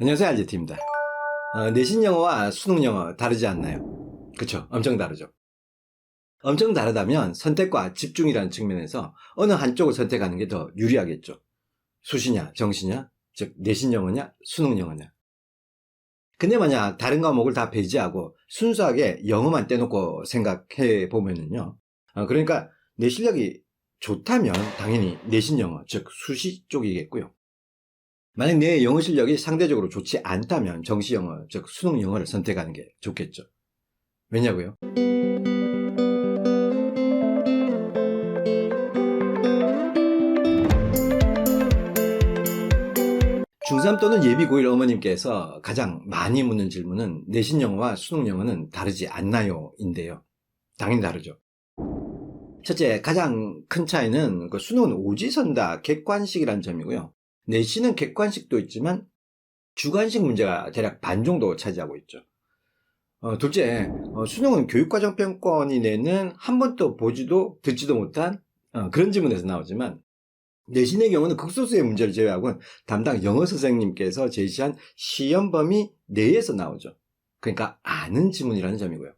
안녕하세요 알제티입니다. 어, 내신 영어와 수능 영어 다르지 않나요? 그쵸? 엄청 다르죠. 엄청 다르다면 선택과 집중이라는 측면에서 어느 한쪽을 선택하는 게 더 유리하겠죠. 수시냐, 정시냐, 즉 내신 영어냐, 수능 영어냐. 근데 만약 다른 과목을 다 배제하고 순수하게 영어만 떼놓고 생각해 보면은요. 어, 그러니까 내 실력이 좋다면 당연히 내신 영어, 즉 수시 쪽이겠고요. 만약 내 영어 실력이 상대적으로 좋지 않다면 정시 영어, 즉 수능 영어를 선택하는 게 좋겠죠. 왜냐고요? 중3 또는 예비 고1 어머님께서 가장 많이 묻는 질문은 내신 영어와 수능 영어는 다르지 않나요? 인데요. 당연히 다르죠. 첫째, 가장 큰 차이는 그 수능은 오지선다 객관식이라는 점이고요. 내신은 객관식도 있지만 주관식 문제가 대략 반 정도 차지하고 있죠. 어, 둘째, 어, 수능은 교육과정평권이 내는 한 번도 보지도 듣지도 못한 어, 그런 지문에서 나오지만 내신의 경우는 극소수의 문제를 제외하고는 담당 영어 선생님께서 제시한 시험 범위 내에서 나오죠. 그러니까 아는 지문이라는 점이고요.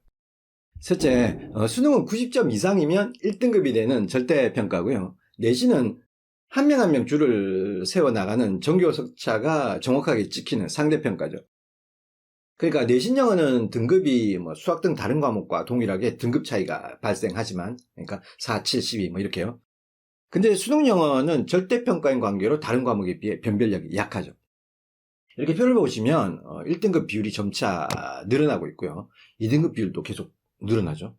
셋째, 어, 수능은 90점 이상이면 1등급이 되는 절대평가고요. 내신은 한명 한 명 줄을 세워나가는 정교 석차가 정확하게 찍히는 상대평가죠. 그러니까 내신 영어는 등급이 뭐 수학 등 다른 과목과 동일하게 등급 차이가 발생하지만, 그러니까 4, 7, 12 뭐 이렇게요. 근데 수능 영어는 절대평가인 관계로 다른 과목에 비해 변별력이 약하죠. 이렇게 표를 보시면 1등급 비율이 점차 늘어나고 있고요. 2등급 비율도 계속 늘어나죠.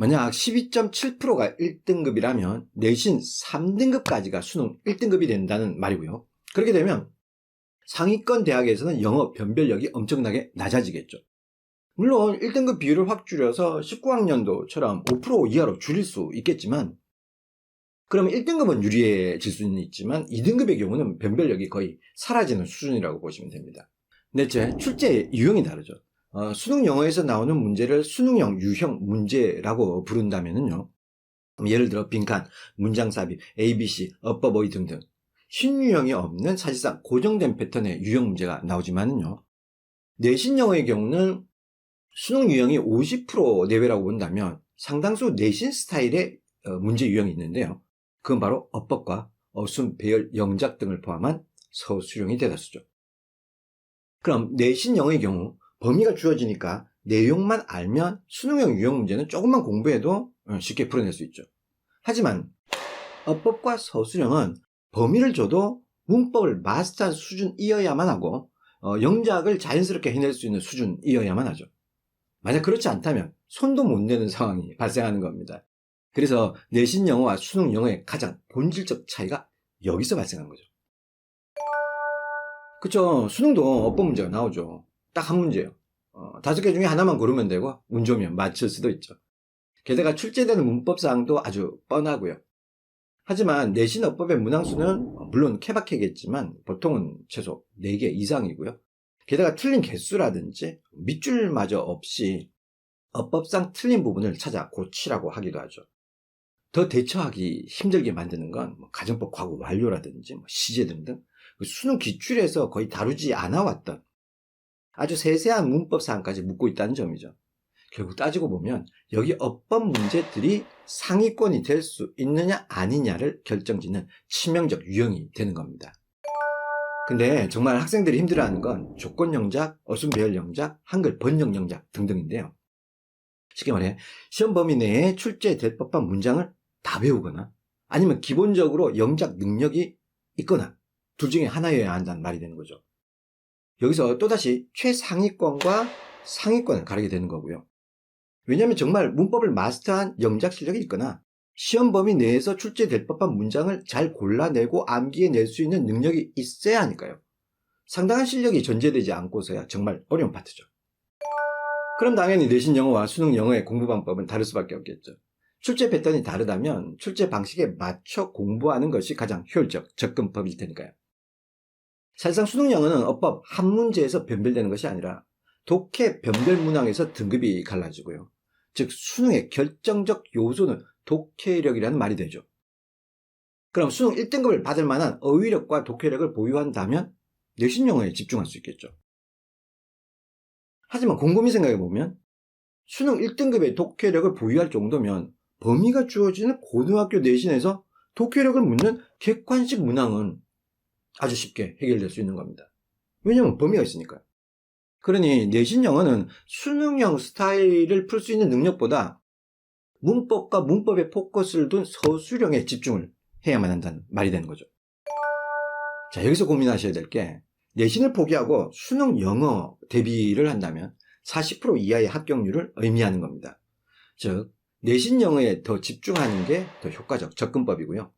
만약 12.7%가 1등급이라면 내신 3등급까지가 수능 1등급이 된다는 말이고요. 그렇게 되면 상위권 대학에서는 영어 변별력이 엄청나게 낮아지겠죠. 물론 1등급 비율을 확 줄여서 19학년도처럼 5% 이하로 줄일 수 있겠지만 그러면 1등급은 유리해질 수는 있지만 2등급의 경우는 변별력이 거의 사라지는 수준이라고 보시면 됩니다. 넷째, 출제 유형이 다르죠. 어, 수능 영어에서 나오는 문제를 수능형 유형 문제라고 부른다면요. 예를 들어 빈칸, 문장 삽입, ABC, 어법 어휘 등등 신유형이 없는 사실상 고정된 패턴의 유형 문제가 나오지만요. 내신 영어의 경우는 수능 유형이 50% 내외라고 본다면 상당수 내신 스타일의 어, 문제 유형이 있는데요. 그건 바로 어법과 어순, 배열, 영작 등을 포함한 서술형이 대다수죠. 그럼 내신 영어의 경우 범위가 주어지니까 내용만 알면 수능형 유형 문제는 조금만 공부해도 어, 쉽게 풀어낼 수 있죠. 하지만 어법과 서술형은 범위를 줘도 문법을 마스터한 수준이어야만 하고 어, 영작을 자연스럽게 해낼 수 있는 수준이어야만 하죠. 만약 그렇지 않다면 손도 못 내는 상황이 발생하는 겁니다. 그래서 내신 영어와 수능 영어의 가장 본질적 차이가 여기서 발생하는 거죠. 그쵸. 수능도 어법 문제가 나오죠. 딱 한 문제예요. 어, 다섯 개 중에 하나만 고르면 되고 운 좋으면 맞출 수도 있죠. 게다가 출제되는 문법사항도 아주 뻔하고요. 하지만 내신 어법의 문항수는 물론 케바케겠지만 보통은 최소 4개 이상이고요. 게다가 틀린 개수라든지 밑줄마저 없이 어법상 틀린 부분을 찾아 고치라고 하기도 하죠. 더 대처하기 힘들게 만드는 건뭐 가정법 과거 완료라든지 뭐 시제 등등 그 수능 기출에서 거의 다루지 않아 왔던 아주 세세한 문법 사항까지 묻고 있다는 점이죠. 결국 따지고 보면 여기 어법 문제들이 상위권이 될 수 있느냐 아니냐를 결정짓는 치명적 유형이 되는 겁니다. 근데 정말 학생들이 힘들어하는 건 조건 영작, 어순 배열 영작, 한글 번역 영작 등등인데요. 쉽게 말해 시험 범위 내에 출제될 법한 문장을 다 배우거나 아니면 기본적으로 영작 능력이 있거나 둘 중에 하나여야 한다는 말이 되는 거죠. 여기서 또다시 최상위권과 상위권을 가리게 되는 거고요. 왜냐하면 정말 문법을 마스터한 영작 실력이 있거나 시험 범위 내에서 출제될 법한 문장을 잘 골라내고 암기해낼 수 있는 능력이 있어야 하니까요. 상당한 실력이 전제되지 않고서야 정말 어려운 파트죠. 그럼 당연히 내신 영어와 수능 영어의 공부 방법은 다를 수밖에 없겠죠. 출제 패턴이 다르다면 출제 방식에 맞춰 공부하는 것이 가장 효율적 접근법일 테니까요. 사실상 수능 영어는 어법 한 문제에서 변별되는 것이 아니라 독해 변별 문항에서 등급이 갈라지고요. 즉 수능의 결정적 요소는 독해력이라는 말이 되죠. 그럼 수능 1등급을 받을 만한 어휘력과 독해력을 보유한다면 내신 영어에 집중할 수 있겠죠. 하지만 곰곰이 생각해 보면 수능 1등급의 독해력을 보유할 정도면 범위가 주어지는 고등학교 내신에서 독해력을 묻는 객관식 문항은 아주 쉽게 해결될 수 있는 겁니다. 왜냐하면 범위가 있으니까요. 그러니 내신 영어는 수능형 스타일을 풀 수 있는 능력보다 문법과 문법에 포커스를 둔 서술형에 집중을 해야만 한다는 말이 되는 거죠. 자, 여기서 고민하셔야 될 게 내신을 포기하고 수능 영어 대비를 한다면 40% 이하의 합격률을 의미하는 겁니다. 즉, 내신 영어에 더 집중하는 게 더 효과적 접근법이고요.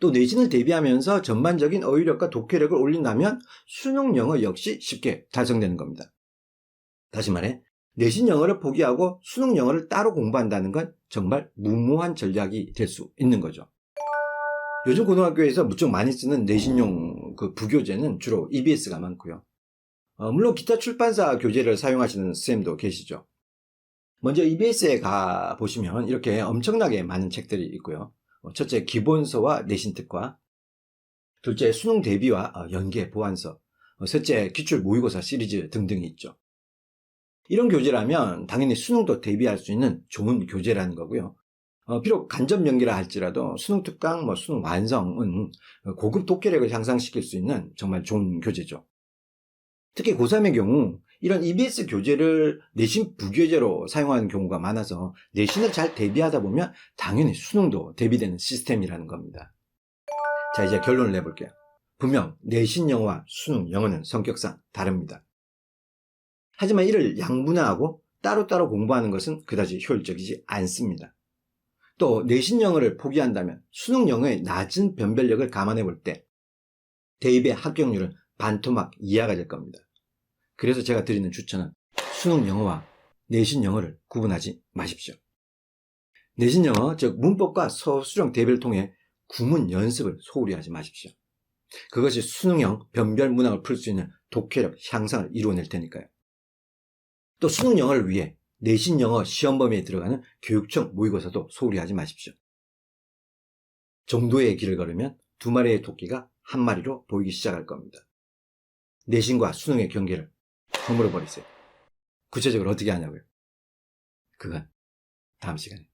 또 내신을 대비하면서 전반적인 어휘력과 독해력을 올린다면 수능 영어 역시 쉽게 달성되는 겁니다. 다시 말해, 내신 영어를 포기하고 수능 영어를 따로 공부한다는 건 정말 무모한 전략이 될 수 있는 거죠. 요즘 고등학교에서 무척 많이 쓰는 내신용 그 부교재는 주로 EBS가 많고요. 어, 물론 기타 출판사 교재를 사용하시는 쌤도 계시죠. 먼저 EBS에 가 보시면 이렇게 엄청나게 많은 책들이 있고요. 어, 첫째 기본서와 내신 특화, 둘째 수능 대비와 어, 연계 보완서, 어, 셋째 기출 모의고사 시리즈 등등이 있죠. 이런 교재라면 당연히 수능도 대비할 수 있는 좋은 교재라는 거고요. 어, 비록 간접 명기라 할지라도 수능 특강, 뭐 수능 완성은 고급 독해력을 향상시킬 수 있는 정말 좋은 교재죠. 특히 고3의 경우 이런 EBS 교재를 내신 부교재로 사용하는 경우가 많아서 내신을 잘 대비하다 보면 당연히 수능도 대비되는 시스템이라는 겁니다. 자, 이제 결론을 내볼게요. 분명 내신 영어와 수능 영어는 성격상 다릅니다. 하지만 이를 양분화하고 따로따로 공부하는 것은 그다지 효율적이지 않습니다. 또 내신 영어를 포기한다면 수능 영어의 낮은 변별력을 감안해 볼 때 대입의 합격률은 반토막 이하가 될 겁니다. 그래서 제가 드리는 추천은 수능 영어와 내신 영어를 구분하지 마십시오. 내신 영어, 즉 문법과 서술형 대비를 통해 구문 연습을 소홀히 하지 마십시오. 그것이 수능형 변별 문항을 풀 수 있는 독해력 향상을 이루어낼 테니까요. 또 수능 영어를 위해 내신 영어 시험 범위에 들어가는 교육청 모의고사도 소홀히 하지 마십시오. 정도의 길을 걸으면 두 마리의 토끼가 한 마리로 보이기 시작할 겁니다. 내신과 수능의 경계를 허물어 버리세요. 구체적으로 어떻게 하냐고요? 그건 다음 시간에.